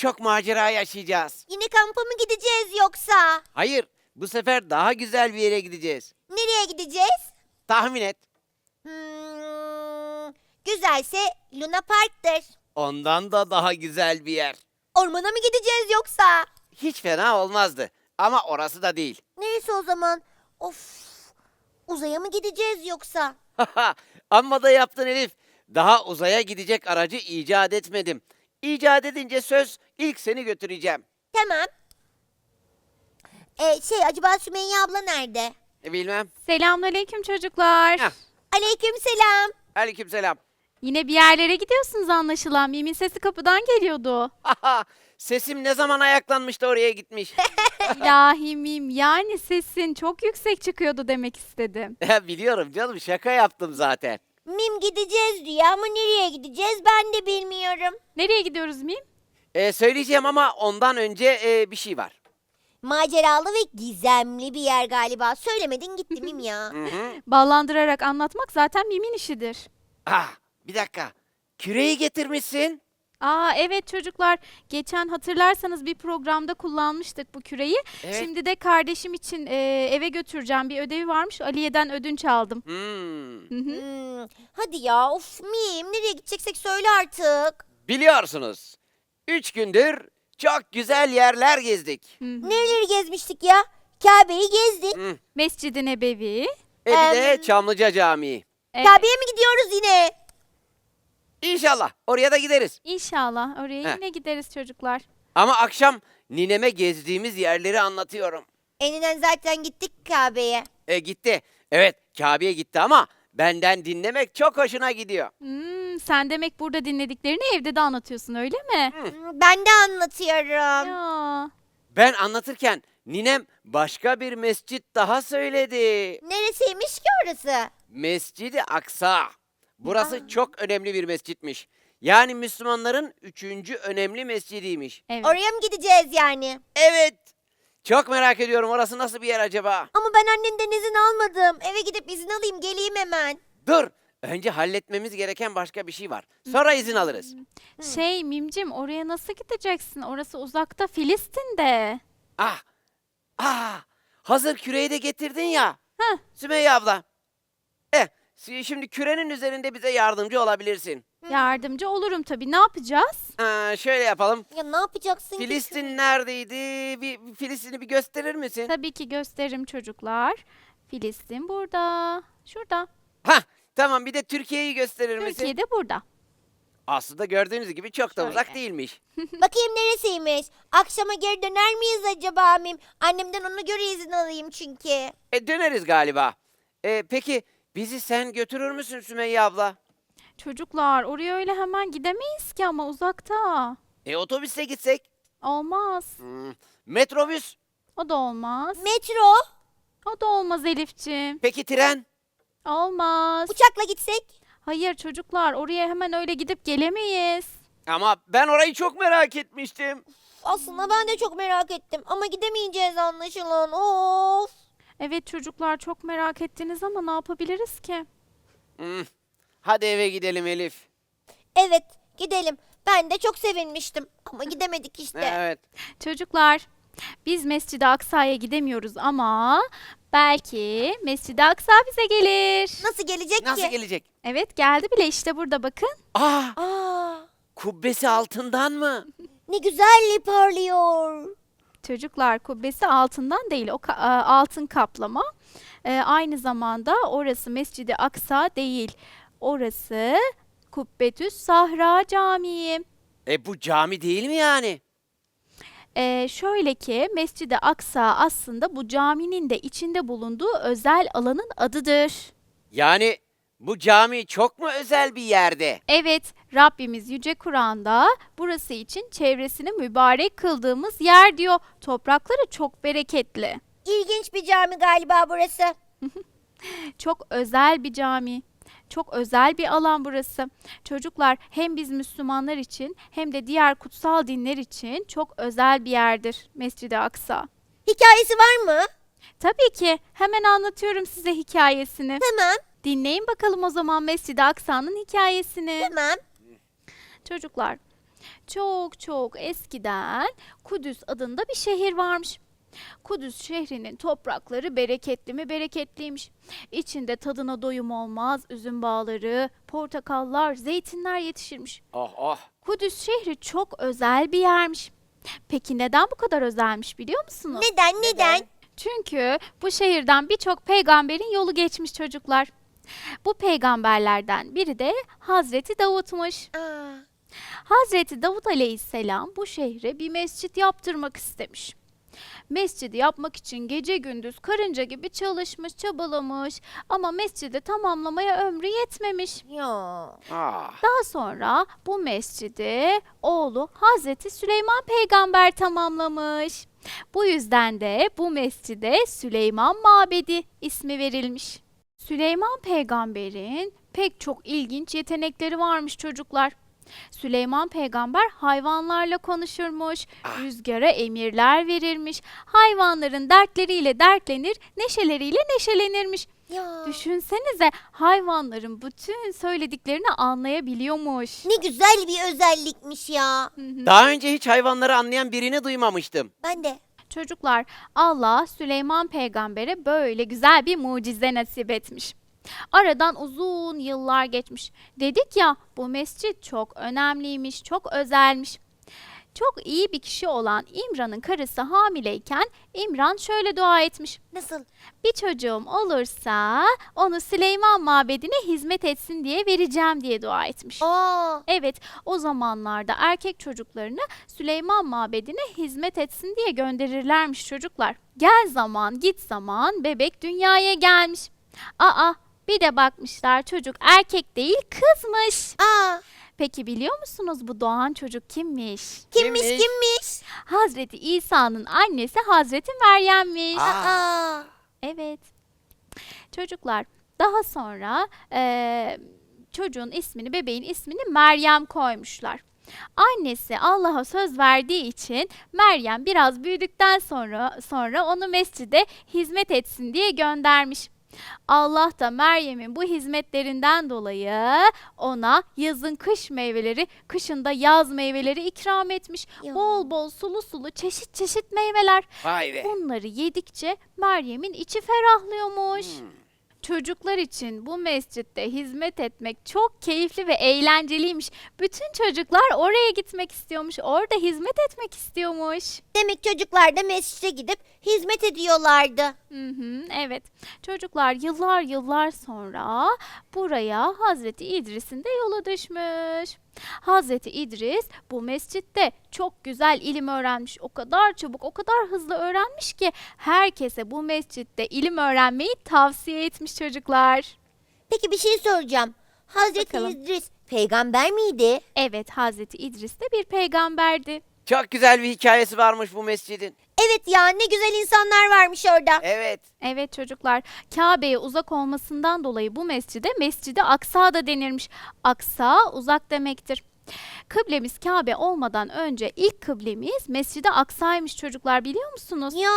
çok macera yaşayacağız. Yine kampa mı gideceğiz yoksa? Hayır, bu sefer daha güzel bir yere gideceğiz. Nereye gideceğiz? Tahmin et. Hmm, güzelse Luna Park'tır. Ondan da daha güzel bir yer. Ormana mı gideceğiz yoksa? Hiç fena olmazdı. Ama orası da değil. Neresi o zaman? Of, uzaya mı gideceğiz yoksa? Amma da yaptın Elif. Daha uzaya gidecek aracı icat etmedim. İcat edince söz ilk seni götüreceğim. Tamam. Ee, şey acaba Sümeyye abla nerede? E, bilmem. Selamünaleyküm çocuklar. Heh. Aleyküm selam. Aleykümselam. Yine bir yerlere gidiyorsunuz anlaşılan. Mim'in sesi kapıdan geliyordu. Sesim ne zaman ayaklanmış da oraya gitmiş. İlahi Mim yani sesin çok yüksek çıkıyordu demek istedim. Biliyorum canım şaka yaptım zaten. Mim gideceğiz diyor ama nereye gideceğiz ben de bilmiyorum. Nereye gidiyoruz Mim? E, söyleyeceğim ama ondan önce e, bir şey var. Maceralı ve gizemli bir yer galiba. Söylemedin gitti Mim ya. Hı hı. Ballandırarak anlatmak zaten Mim'in işidir. Ah, bir dakika. Küreyi getirmişsin. Aa evet çocuklar geçen hatırlarsanız bir programda kullanmıştık bu küreyi. Evet. Şimdi de kardeşim için e, eve götüreceğim bir ödevi varmış. Aliye'den ödünç aldım. Hmm. Hı hı. Hmm, hadi ya of Mim nereye gideceksek söyle artık. Biliyorsunuz. Üç gündür çok güzel yerler gezdik. Nereleri gezmiştik ya? Kabe'yi gezdik. Hı. Mescid-i Nebevi. E bir de Em, Çamlıca Camii. Evet, Kabe'ye mi gidiyoruz yine? İnşallah oraya da gideriz. İnşallah oraya Heh. yine gideriz çocuklar. Ama akşam nineme gezdiğimiz yerleri anlatıyorum. Eninen zaten gittik Kabe'ye. E gitti. Evet Kabe'ye gitti ama benden dinlemek çok hoşuna gidiyor. Hmm, sen demek burada dinlediklerini evde de anlatıyorsun öyle mi? Ben de anlatıyorum. Ya. Ben anlatırken ninem başka bir mescit daha söyledi. Neresiymiş ki orası? Mescidi Aksa. Burası çok önemli bir mescitmiş. Yani Müslümanların üçüncü önemli mescidiymiş. Evet. Oraya mı gideceğiz yani? Evet. Çok merak ediyorum orası nasıl bir yer acaba? Ama ben annemden izin almadım. Eve gidip izin alayım geleyim hemen. Dur. Önce halletmemiz gereken başka bir şey var. Sonra izin alırız. Şey Mimcim oraya nasıl gideceksin? Orası uzakta Filistin'de. Ah. Ah. Hazır küreyi de getirdin ya. Heh. Sümeyye abla. Eh, şimdi kürenin üzerinde bize yardımcı olabilirsin. Yardımcı olurum tabii. Ne yapacağız? Aa, şöyle yapalım. Ya ne yapacaksın ki? Filistin neredeydi? Bir Filistin'i bir gösterir misin? Tabii ki gösteririm çocuklar. Filistin burada. Şurada. Ha, tamam bir de Türkiye'yi gösterir misin? Türkiye de burada. Aslında gördüğünüz gibi çok da uzak Şöyle. değilmiş. Bakayım neresiymiş? Akşama geri döner miyiz acaba Mim? Annemden ona göre izin alayım çünkü. E döneriz galiba. E peki bizi sen götürür müsün Sümeyye abla? Çocuklar oraya öyle hemen gidemeyiz ki ama uzakta. E otobüste gitsek? Olmaz. Hmm, metrobüs? O da olmaz. Metro, O da olmaz Elifçim. Peki tren? Olmaz. uçakla gitsek. Hayır çocuklar oraya hemen öyle gidip gelemeyiz. Ama ben orayı çok merak etmiştim. Aslında ben de çok merak ettim ama gidemeyeceğiz anlaşılan. Of. Evet çocuklar çok merak ettiniz ama ne yapabiliriz ki? Hmm, Hadi eve gidelim Elif. Evet, gidelim. Ben de çok sevinmiştim ama gidemedik işte. Evet. Çocuklar biz Mescid-i Aksa'ya gidemiyoruz ama belki Mescid-i Aksa bize gelir. Nasıl gelecek Nasıl ki? gelecek? Evet geldi bile işte burada bakın. Aa, Aa, kubbesi altından mı? ne güzel parlıyor. Çocuklar kubbesi altından değil, o ka- a, altın kaplama. Ee, aynı zamanda orası Mescid-i Aksa değil. Orası Kubbetüs Sahra Camii. E bu cami değil mi yani? Ee, şöyle ki Mescid-i Aksa aslında bu caminin de içinde bulunduğu özel alanın adıdır. Yani bu cami çok mu özel bir yerde? Evet, Rabbimiz Yüce Kur'an'da burası için çevresini mübarek kıldığımız yer diyor. Toprakları çok bereketli. İlginç bir cami galiba burası. Çok özel bir cami. Çok özel bir alan burası. Çocuklar hem biz Müslümanlar için hem de diğer kutsal dinler için çok özel bir yerdir Mescid-i Aksa. Hikayesi var mı? Tabii ki hemen anlatıyorum size hikayesini. Tamam, Dinleyin bakalım o zaman Mescid-i Aksa'nın hikayesini. tamam. Çocuklar, çok çok eskiden Kudüs adında bir şehir varmış. Kudüs şehrinin toprakları bereketli mi bereketliymiş. İçinde tadına doyum olmaz üzüm bağları, portakallar, zeytinler yetişirmiş. Oh oh. Kudüs şehri çok özel bir yermiş. Peki neden bu kadar özelmiş biliyor musunuz? Neden, neden? Çünkü bu şehirden birçok peygamberin yolu geçmiş çocuklar. Bu peygamberlerden biri de Hazreti Davut'muş. Aa, Hazreti Davut Aleyhisselam bu şehre bir mescit yaptırmak istemiş. Mescidi yapmak için gece gündüz karınca gibi çalışmış, çabalamış ama mescidi tamamlamaya ömrü yetmemiş. ya. Ah. Daha sonra bu mescidi oğlu Hazreti Süleyman peygamber tamamlamış. Bu yüzden de bu mescide Süleyman Mabedi ismi verilmiş. Süleyman peygamberin pek çok ilginç yetenekleri varmış çocuklar. Süleyman peygamber hayvanlarla konuşurmuş, rüzgara emirler verirmiş, hayvanların dertleriyle dertlenir, neşeleriyle neşelenirmiş. Ya. Düşünsenize hayvanların bütün söylediklerini anlayabiliyormuş. Ne güzel bir özellikmiş ya. Daha önce hiç hayvanları anlayan birini duymamıştım. Ben de. Çocuklar Allah Süleyman peygambere böyle güzel bir mucize nasip etmiş. Aradan uzun yıllar geçmiş. Dedik ya bu mescit çok önemliymiş, çok özelmiş. Çok iyi bir kişi olan İmran'ın karısı hamileyken İmran şöyle dua etmiş. Nasıl? Bir çocuğum olursa onu Süleyman mabedine hizmet etsin diye vereceğim diye dua etmiş. Aa, Evet, o zamanlarda erkek çocuklarını Süleyman Mabedi'ne hizmet etsin diye gönderirlermiş çocuklar. Gel zaman, git zaman bebek dünyaya gelmiş. Aa, bir de bakmışlar çocuk erkek değil kızmış. aa. Peki biliyor musunuz bu doğan çocuk kimmiş? Kimmiş, Kimmiş? kimmiş? Hazreti İsa'nın annesi Hazreti Meryem'miş. Aa. Aa. Evet. Çocuklar daha sonra eee, çocuğun ismini, bebeğin ismini Meryem koymuşlar. Annesi Allah'a söz verdiği için Meryem biraz büyüdükten sonra sonra onu mescide hizmet etsin diye göndermiş. Allah da Meryem'in bu hizmetlerinden dolayı ona yazın kış meyveleri, kışında yaz meyveleri ikram etmiş. Ya. Bol bol sulu sulu çeşit çeşit meyveler. Vay be. Bunları yedikçe Meryem'in içi ferahlıyormuş. Hmm. Çocuklar için bu mescitte hizmet etmek çok keyifli ve eğlenceliymiş. Bütün çocuklar oraya gitmek istiyormuş, orada hizmet etmek istiyormuş. Demek çocuklar da mescide gidip hizmet ediyorlardı. Hı hı, evet. Çocuklar yıllar yıllar sonra buraya Hazreti İdris'in de yolu düşmüş. Hazreti İdris bu mescitte çok güzel ilim öğrenmiş. O kadar çabuk, o kadar hızlı öğrenmiş ki herkese bu mescitte ilim öğrenmeyi tavsiye etmiş çocuklar. Peki bir şey soracağım. Hazreti Bakalım. İdris peygamber miydi? Evet, Hazreti İdris de bir peygamberdi. Çok güzel bir hikayesi varmış bu mescidin. Evet ya ne güzel insanlar varmış orada. Evet. Evet çocuklar, Kabe'ye uzak olmasından dolayı bu mescide Mescidi Aksa da denirmiş. Aksa uzak demektir. Kıblemiz Kabe olmadan önce ilk kıblemiz Mescidi Aksa'ymış çocuklar biliyor musunuz? Ya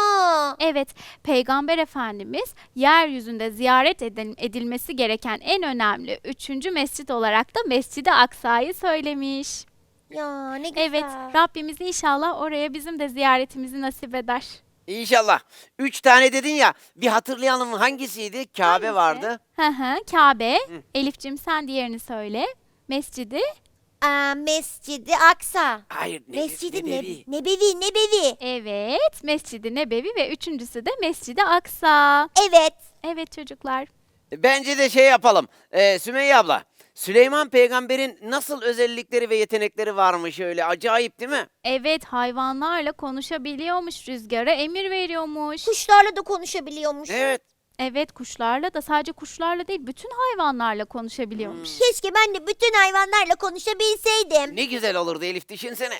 Evet, Peygamber Efendimiz yeryüzünde ziyaret edil- edilmesi gereken en önemli üçüncü mescit olarak da Mescidi Aksa'yı söylemiş. Ya ne güzel. Evet, Rabbimiz inşallah oraya bizim de ziyaretimizi nasip eder. İnşallah. Üç tane dedin ya. Bir hatırlayalım hangisiydi? Kabe Hangisi? vardı. Hı hı, Kabe. Elif'cim sen diğerini söyle. Mescidi Aa, Mescidi Aksa. Hayır. Ne, Mescidi Nebevi. Nebevi. Nebevi, Nebevi. Evet, Mescid-i Nebevi ve üçüncüsü de Mescid-i Aksa. Evet. Evet çocuklar. Bence de şey yapalım. Ee, Sümeyye abla. Süleyman peygamberin nasıl özellikleri ve yetenekleri varmış öyle acayip değil mi? Evet, hayvanlarla konuşabiliyormuş, rüzgara emir veriyormuş. Kuşlarla da konuşabiliyormuş. Evet. Evet, kuşlarla da sadece kuşlarla değil, bütün hayvanlarla konuşabiliyormuş. Keşke ben de bütün hayvanlarla konuşabilseydim. Ne güzel olurdu Elif düşünsene.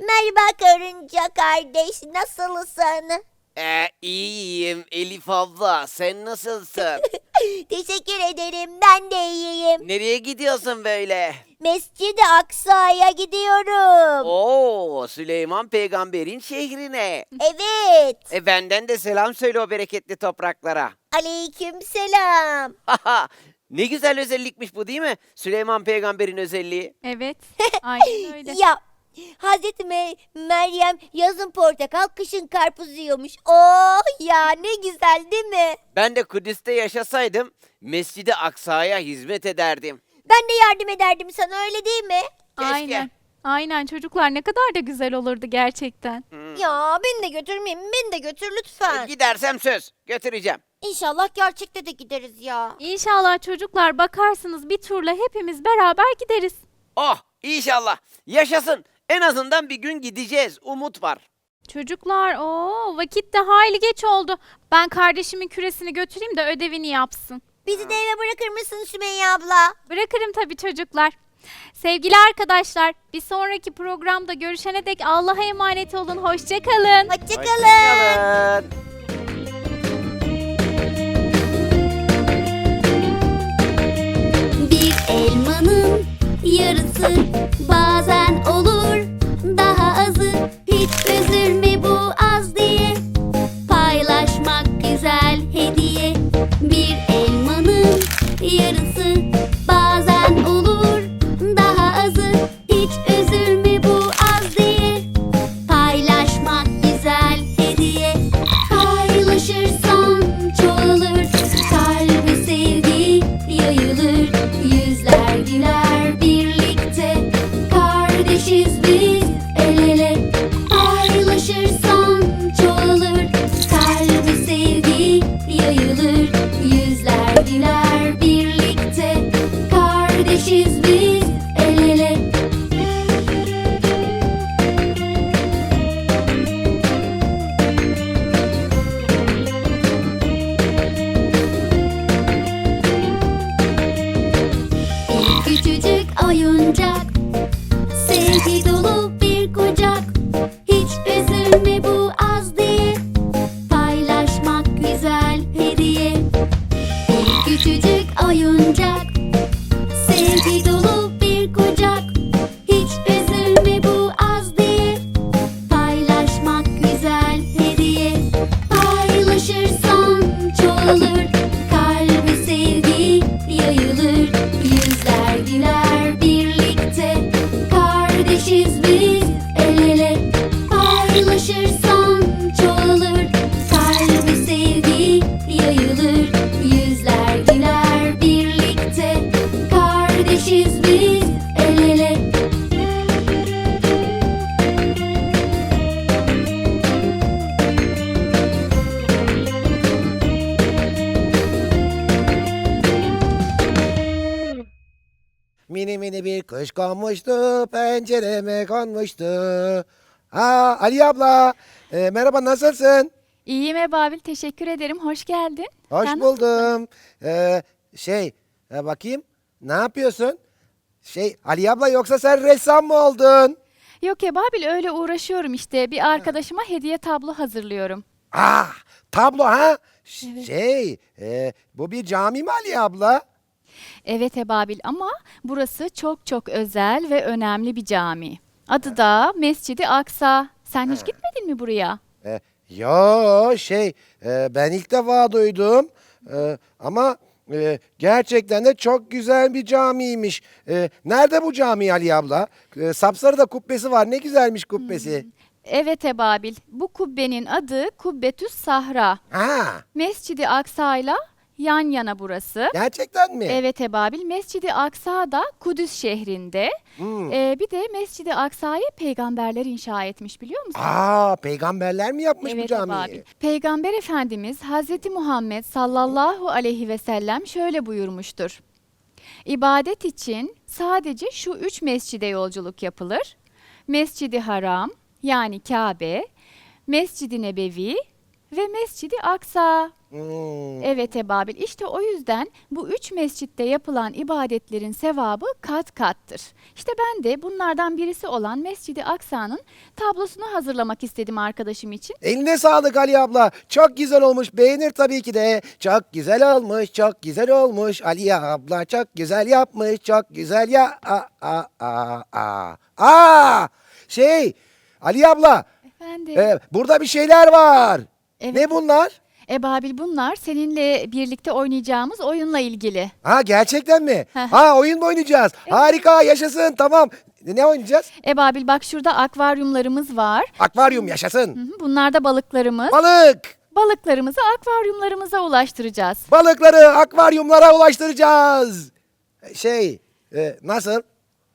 Merhaba karınca kardeş, nasılsın? Ee, iyiyim Elif abla sen nasılsın? Teşekkür ederim, ben de iyiyim. Nereye gidiyorsun böyle? Mescidi Aksa'ya gidiyorum. Oo Süleyman peygamberin şehrine. Evet. E benden de selam söyle o bereketli topraklara. Aleyküm selam. Haha, ne güzel özellikmiş bu değil mi? Süleyman peygamberin özelliği. Evet, aynen öyle. Ya Hazreti Me- Meryem yazın portakal, kışın karpuz yiyormuş. Oh ya ne güzel değil mi? Ben de Kudüs'te yaşasaydım Mescid-i Aksa'ya hizmet ederdim. Ben de yardım ederdim sana öyle değil mi? Keşke. Aynen. Aynen çocuklar ne kadar da güzel olurdu gerçekten. Ya beni de götürmeyin, beni de götür lütfen. Gidersem söz götüreceğim. İnşallah gerçekte de gideriz ya. İnşallah çocuklar bakarsınız bir turla hepimiz beraber gideriz. Oh inşallah yaşasın. En azından bir gün gideceğiz. Umut var. Çocuklar o vakit de hayli geç oldu. Ben kardeşimin küresini götüreyim de ödevini yapsın. Bizi de eve bırakır mısın Sümeyye abla? Bırakırım tabii çocuklar. Sevgili arkadaşlar, bir sonraki programda görüşene dek Allah'a emanet olun. Hoşçakalın. Hoşçakalın. Hoşçakalın. Bir elmanın yarısı bazen olur üzülme bu az diye? Paylaşmak güzel hediye. Bir elmanın yarısı konmuştu. Aa Ali abla, e, merhaba nasılsın? İyiyim Ebabil, teşekkür ederim. Hoş geldin. Hoş Sen buldum. E, şey, e, bakayım, ne yapıyorsun? Şey, Ali abla yoksa sen ressam mı oldun? Yok Ebabil öyle uğraşıyorum işte. Bir arkadaşıma hediye tablo hazırlıyorum. Ah, tablo ha? Ş- Şey, e, bu bir cami mi Ali abla? Evet Ebabil ama burası çok çok özel ve önemli bir cami. Adı da Mescidi Aksa. Sen hiç gitmedin mi buraya? E, yo şey e, ben ilk defa duydum E, ama e, gerçekten de çok güzel bir camiymiş. E, nerede bu cami Ali abla? E, sapsarı da kubbesi var ne güzelmiş kubbesi. Evet Ebabil. Bu kubbenin adı Kubbetüs Sahra. Ha Mescidi Aksa'yla yan yana burası. Gerçekten mi? Evet Ebabil. Mescidi Aksa da Kudüs şehrinde. Hmm. Ee, bir de Mescidi Aksa'yı peygamberler inşa etmiş biliyor musun? Aa, peygamberler mi yapmış bu Evet camiyi? Ebabil. Peygamber Efendimiz Hazreti Muhammed sallallahu aleyhi ve sellem şöyle buyurmuştur. İbadet için sadece şu üç mescide yolculuk yapılır. Mescidi Haram yani Kabe, Mescidi Nebevi ve Mescidi Aksa. Hmm. Evet Ebabil işte o yüzden bu üç mescitte yapılan ibadetlerin sevabı kat kattır. İşte ben de bunlardan birisi olan Mescidi Aksa'nın tablosunu hazırlamak istedim arkadaşım için. Eline sağlık Ali abla. Çok güzel olmuş. Beğenir tabii ki de. Çok güzel olmuş. Çok güzel olmuş. Ali abla çok güzel yapmış. Çok güzel ya. A a a a. Aa! Şey, Ali abla, Efendim. e, burada bir şeyler var. Evet. Ne bunlar? Ebabil bunlar seninle birlikte oynayacağımız oyunla ilgili. Ha gerçekten mi? Ha oyun mu oynayacağız? Harika, yaşasın. Tamam. Ne oynayacağız? Ebabil bak şurada akvaryumlarımız var. Akvaryum Hı yaşasın. hı, Bunlar da balıklarımız. Balık. Balıklarımızı akvaryumlarımıza ulaştıracağız. Balıkları akvaryumlara ulaştıracağız. Şey, e, nasıl?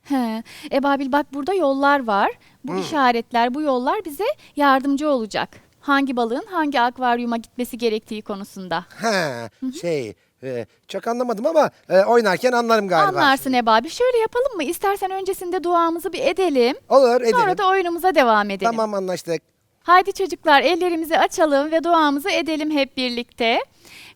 He. Ebabil bak burada yollar var. Bu işaretler, bu yollar bize yardımcı olacak. Hangi balığın hangi akvaryuma gitmesi gerektiği konusunda. Ha, şey, e, çok anlamadım ama e, oynarken anlarım galiba. Anlarsın Ebabil. Şöyle yapalım mı? İstersen öncesinde duamızı bir edelim. Olur, edelim. Sonra da oyunumuza devam edelim. Tamam anlaştık. Haydi çocuklar ellerimizi açalım ve duamızı edelim hep birlikte.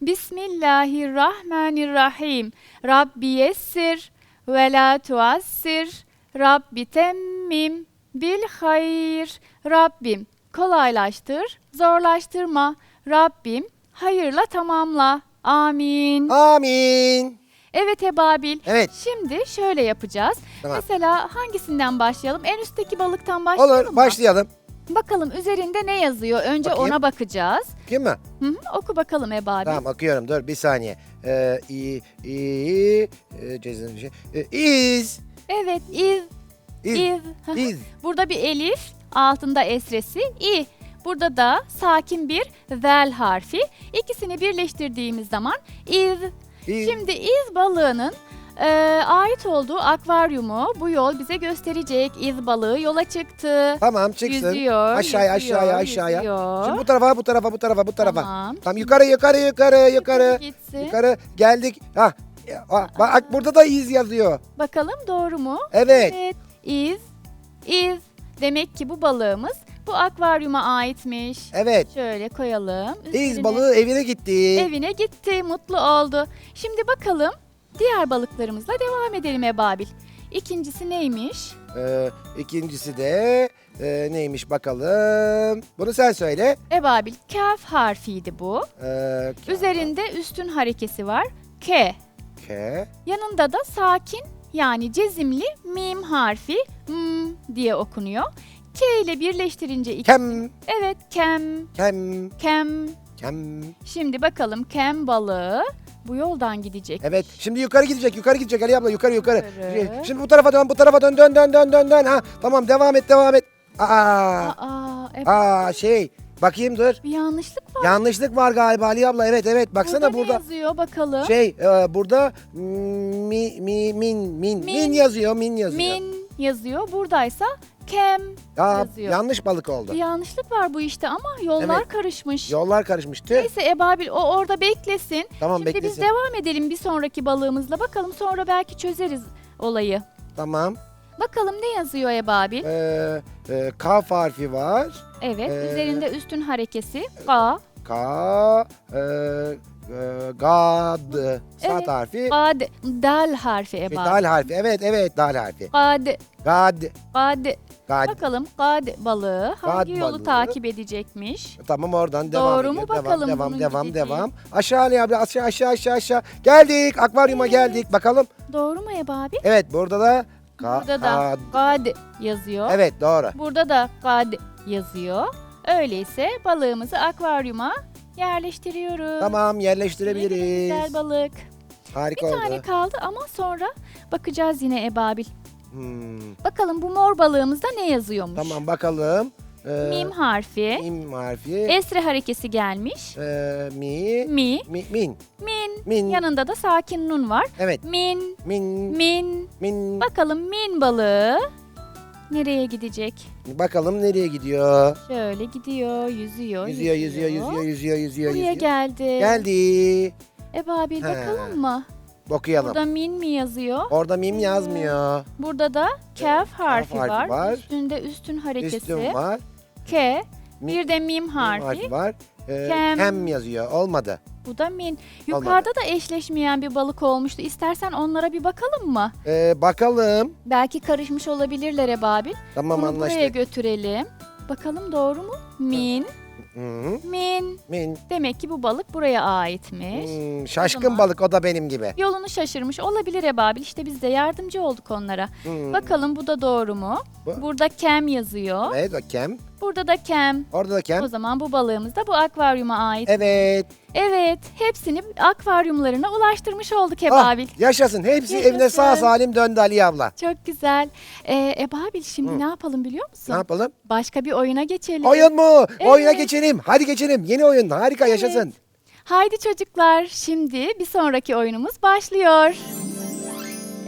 Bismillahirrahmanirrahim. Rabbi yessir ve la tuassir. Rabbi temmim bil hayır. Rabbim kolaylaştır, zorlaştırma. Rabbim hayırla tamamla. Amin. Amin. Evet Ebabil. Evet. Şimdi şöyle yapacağız. Tamam. Mesela hangisinden başlayalım? En üstteki balıktan başlayalım Olur, mı? başlayalım. Bakalım üzerinde ne yazıyor? Önce Bakayım. ona bakacağız. Kim mi? Hı hı, oku bakalım Ebabil. Tamam okuyorum. Dur bir saniye. Ee, i, i, e, cezim şey. E, iz. Evet, iz, İz. İz. Burada bir elif, altında esresi, i. Burada da sakin bir zel harfi. İkisini birleştirdiğimiz zaman iz. İz. Şimdi iz balığının e, ait olduğu akvaryumu bu yol bize gösterecek. İz balığı yola çıktı. Tamam çıksın. Yüzüyor, aşağıya yüzüyor, aşağıya aşağıya. yüzüyor. Şimdi bu tarafa bu tarafa bu tarafa bu tarafa. Tamam. Tamam yukarı yukarı yukarı yukarı. Gitsin. Yukarı geldik. Ha. Ha, bak burada da iz yazıyor. Bakalım doğru mu? Evet. Evet. İz, iz. Demek ki bu balığımız bu akvaryuma aitmiş. Evet. Şöyle koyalım. İz Üzerine- balığı evine gitti. Evine gitti, mutlu oldu. Şimdi bakalım diğer balıklarımızla devam edelim Ebabil. İkincisi neymiş? Ee, ikincisi de e, neymiş bakalım. Bunu sen söyle. Ebabil kaf harfiydi bu. Ee, Üzerinde üstün harekesi var. K. K. Yanında da sakin yani cezimli mim harfi m diye okunuyor. K ile birleştirince iki. Kem. Evet kem, Kem. kem. Kem. Şimdi bakalım kem balığı bu yoldan gidecek. Evet. Şimdi yukarı gidecek. Yukarı gidecek Ali abla. Yukarı yukarı. Yukarı. Şimdi bu tarafa dön. Bu tarafa dön. Dön dön dön dön dön. Ha. Tamam devam et devam et. Aa. Aa, evet. Aa şey. Bakayım dur. Bir yanlışlık var. Yanlışlık var galiba Ali abla. Evet evet. Baksana burada, burada. yazıyor bakalım? Şey e, burada mi, mi, min, min, min, Min. yazıyor, min yazıyor. Min yazıyor. Buradaysa kem Aa, yazıyor. yanlış balık oldu. Bir yanlışlık var bu işte ama yollar Evet. karışmış. Yollar karışmış. Tüh. Neyse Ebabil o orada beklesin. Tamam Şimdi biz beklesin. devam edelim bir sonraki balığımızla. Bakalım sonra belki çözeriz olayı. Tamam. Bakalım ne yazıyor Ebabil? Ee, e, Kaf harfi var. Evet, ee, üzerinde üstün harekesi. Ka, Ka, e, e, gad, sat Evet. harfi. kad, dal harfi Ve Ebabil. dal harfi. Evet evet dal harfi. Kad, Gad, kad. gad. Bakalım kad balığı hangi yolu balığı. takip edecekmiş? Tamam oradan devam Doğru ediyor. mu? Devam, Bakalım devam, bunun devam, gideceği. devam. Aşağı Ali abi aşağı aşağı aşağı aşağı. Geldik akvaryuma Evet. geldik. Bakalım. Doğru mu Ebabil? Evet burada da ka, Burada da kad. kad yazıyor. Evet doğru. Burada da kad yazıyor. Öyleyse balığımızı akvaryuma yerleştiriyoruz. Tamam Ne yerleştirebiliriz. Güzel balık. Harika Bir oldu. tane kaldı ama sonra bakacağız yine Ebabil. Hmm, Bakalım bu mor balığımızda ne yazıyormuş? Tamam bakalım. e, Mim harfi. mim harfi. Esre harekesi gelmiş. e, mi, Mi, mi, min. min. Min. Yanında da sakin nun var. Evet. Min, Min, min. min. Bakalım min balığı nereye gidecek? Bakalım nereye gidiyor? Şöyle gidiyor, yüzüyor, Yüzüyor, yüzüyor, yüzüyor, yüzüyor, yüzüyor, Buraya yüzüyor. geldi. Geldi. Ebabil He. bakalım mı? Okuyalım. Burada min mi yazıyor? Orada mim yazmıyor. Burada da kaf harfi, harfi var. var. Üstünde üstün harekesi. Üstün var. K. Mi- Bir de mim mim harfi. var. Ee, Kem. kem yazıyor. Olmadı. Bu da min. Yukarıda da eşleşmeyen bir balık olmuştu. İstersen onlara bir bakalım mı? Ee, bakalım. Belki karışmış olabilirler Ebabil. Tamam Bunu buraya anlaştık. götürelim. Bakalım doğru mu? Min, Hı -hı. min. Min. Demek ki bu balık buraya aitmiş. Hmm, şaşkın zaman- balık o da benim gibi. Yolunu şaşırmış olabilir Ebabil. İşte biz de yardımcı olduk onlara. Hmm. Bakalım bu da doğru mu? Bu- Burada kem yazıyor. Evet o kem. Burada da kem. Orada da kem. O zaman bu balığımız da bu akvaryuma ait. Evet. Evet, hepsini akvaryumlarına ulaştırmış olduk Ah, Ebabil. yaşasın. Hepsi Yaşasın. evine sağ salim döndü Ali abla. Çok güzel. Ee, Ebabil şimdi ne yapalım biliyor musun? Ne yapalım? Başka bir oyuna geçelim. Oyun mu? Oyuna Evet. geçelim. Hadi geçelim. Yeni oyun. Harika yaşasın. Haydi çocuklar, şimdi bir sonraki oyunumuz başlıyor.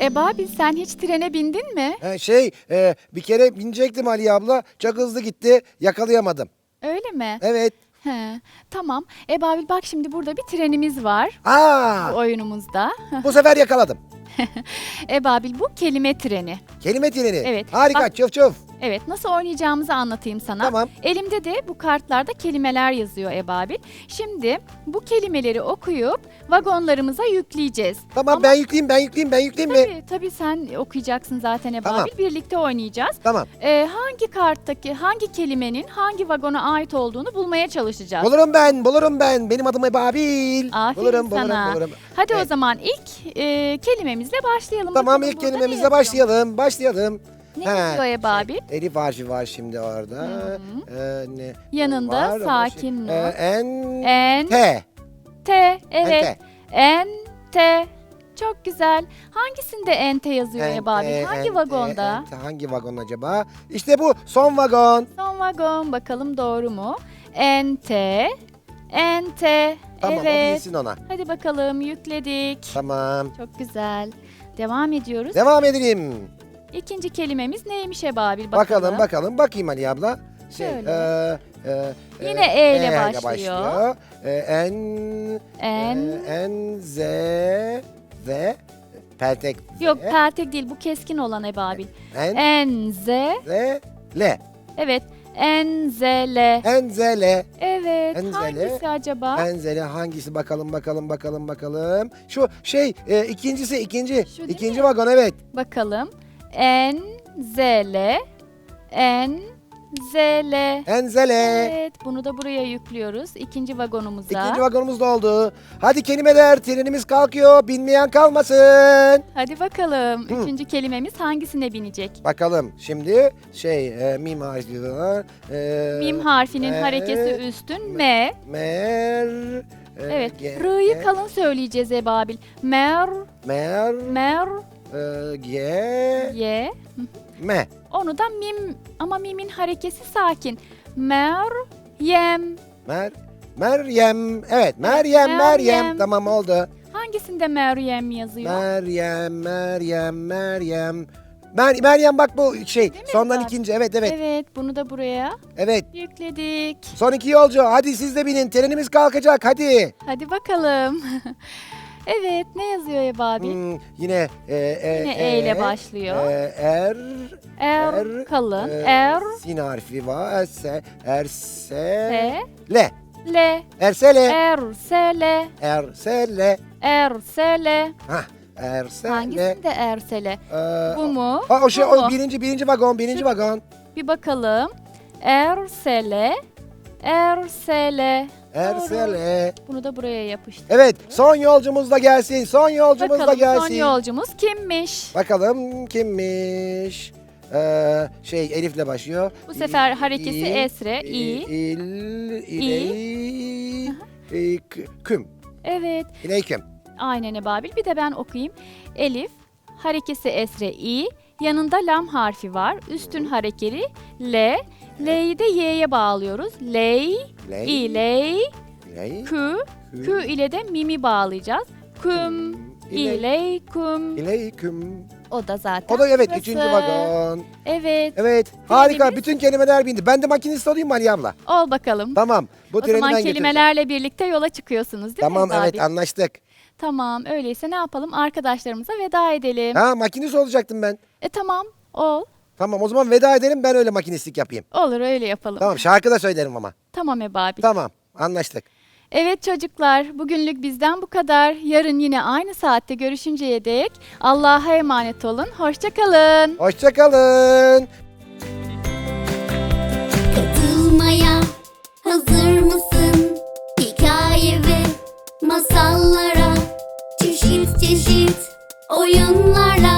Ebabil sen hiç trene bindin mi? Ee, şey e, bir kere binecektim Ali abla. Çok hızlı gitti. Yakalayamadım. Öyle mi? Evet. He, tamam. Ebabil bak şimdi burada bir trenimiz var Aa, bu oyunumuzda. bu sefer yakaladım. Ebabil bu kelime treni. Kelime treni. Evet. Harika. Bak- Çuf çuf. Evet, nasıl oynayacağımızı anlatayım sana. Tamam. Elimde de bu kartlarda kelimeler yazıyor Ebabil. Şimdi bu kelimeleri okuyup vagonlarımıza yükleyeceğiz. Tamam Ama- ben yükleyeyim ben yükleyeyim ben yükleyeyim mi? Tabii tabii sen okuyacaksın zaten Ebabil. Tamam. Birlikte oynayacağız. Tamam. Ee, hangi karttaki hangi kelimenin hangi vagona ait olduğunu bulmaya çalışacağız. Bulurum ben, bulurum ben. Benim adım Ebabil. Aferin bulurum, sana. bulurum, bulurum. Hadi o Evet. zaman ilk e, kelimemizle başlayalım. Tamam Bakalım ilk burada ne kelimemizle yazıyor? başlayalım. Başlayalım. Ne He, yazıyor Ebabil? Elif harfi var şimdi orada. Ee, ne? Yanında var sakin şey- Nur. Ee, en, En, te. te, evet. En, te. Çok güzel. Hangisinde ente yazıyor En, Ebabil? te, Hangi en, vagonda? ente. Hangi vagon acaba? İşte bu son vagon. Son vagon. Bakalım doğru mu? Ente, ente. Tamam o evet. bilsin ona. Hadi bakalım yükledik. Tamam. Çok güzel. Devam ediyoruz. Devam edelim. İkinci kelimemiz neymiş Ebabil? Bakalım. Bakalım bakalım. Bakayım Ali abla. Şey, Şöyle. e, e, Yine E ile ile başlıyor. E, en, En. e, en, z, ve peltek z. Yok peltek değil bu keskin olan Ebabil. En, Enze. z, le. Evet. Enzele. En, z, le. Evet. Enzele. Hangisi acaba? En, z, le. Hangisi bakalım bakalım bakalım bakalım. Şu şey e, ikincisi ikinci. Şu değil ikinci mi? vagon evet. Bakalım. Enzele. Enzele. En, z, le. Evet, bunu da buraya yüklüyoruz. İkinci vagonumuza. İkinci vagonumuz da oldu. Hadi kelimeler trenimiz kalkıyor. Binmeyen kalmasın. Hadi bakalım. Hı. Üçüncü kelimemiz hangisine binecek? Bakalım şimdi şey e, mim harfi var. E, Mim harfinin me- harekesi üstün. M. Mer. e, Evet. ge- R'yı kalın söyleyeceğiz Ebabil. Mer. Mer. Mer. E, ge. Ye. Me. Onu da mim ama mimin harekesi sakin. Mer. Yem. Mer. Meryem. Evet. Meryem. Meryem. Meryem. Tamam oldu. Hangisinde Meryem yazıyor? Meryem. Meryem. Meryem. Mer Meryem bak bu şey. mi Sondan Ebabil? ikinci. Evet evet. Evet, bunu da buraya Evet. yükledik. Son iki yolcu. Hadi siz de binin. Trenimiz kalkacak. Hadi. Hadi bakalım. evet, ne yazıyor Ebabil? Hmm, yine e, e, Yine E ile başlıyor. e, er. Er, er, kalın. e, er, Sin harfi var. Se, erse. se, Le. le, Ersele. er, sele, Ersele. er, sele. Hah. Ersele. Hangisinde ersele? Ee, Bu mu? o, o şey Bu o mu? birinci birinci vagon birinci vagon. Bir bakalım. Ersele, ersele. Doğru. Ersele. Bunu da buraya yapıştır. Evet son yolcumuz da gelsin. Son yolcumuz da Bakalım gelsin. son yolcumuz kimmiş? Bakalım kimmiş? Ee, şey Elif'le başlıyor. Bu sefer harekesi esre, i. İl, iley, i- k- küm. Evet, İleyküm. aynen Ebabil. Bir de ben okuyayım. Elif, harekesi esre, i. Yanında lam harfi var. Üstün harekeli, l. L'yi de Y'ye bağlıyoruz. Ley, Ley. i, ley, Ley. kü, kü ile de mimi bağlayacağız. Küm, İley. iley, küm. İleyküm. O da zaten. O da evet Burası. üçüncü vagon. Evet, Evet harika bütün kelimeler bindi. Ben de makinist olayım mı Ali abla? ol bakalım. Tamam bu o treni zaman ben getireceğim. kelimelerle birlikte yola çıkıyorsunuz değil Tamam mi evet Babil? anlaştık. Tamam, öyleyse ne yapalım? Arkadaşlarımıza veda edelim. Ha makinist olacaktım ben. E tamam, ol. Tamam o zaman veda edelim ben öyle makinistlik yapayım. Olur, öyle yapalım. Tamam şarkı da söylerim ama. Tamam Ebabil. Tamam anlaştık. Evet çocuklar, bugünlük bizden bu kadar. Yarın yine aynı saatte görüşünceye dek Allah'a emanet olun. Hoşçakalın. Hoşçakalın. Katılmaya hazır mısın? Hikaye ve masallara Çeşit çeşit oyunlarla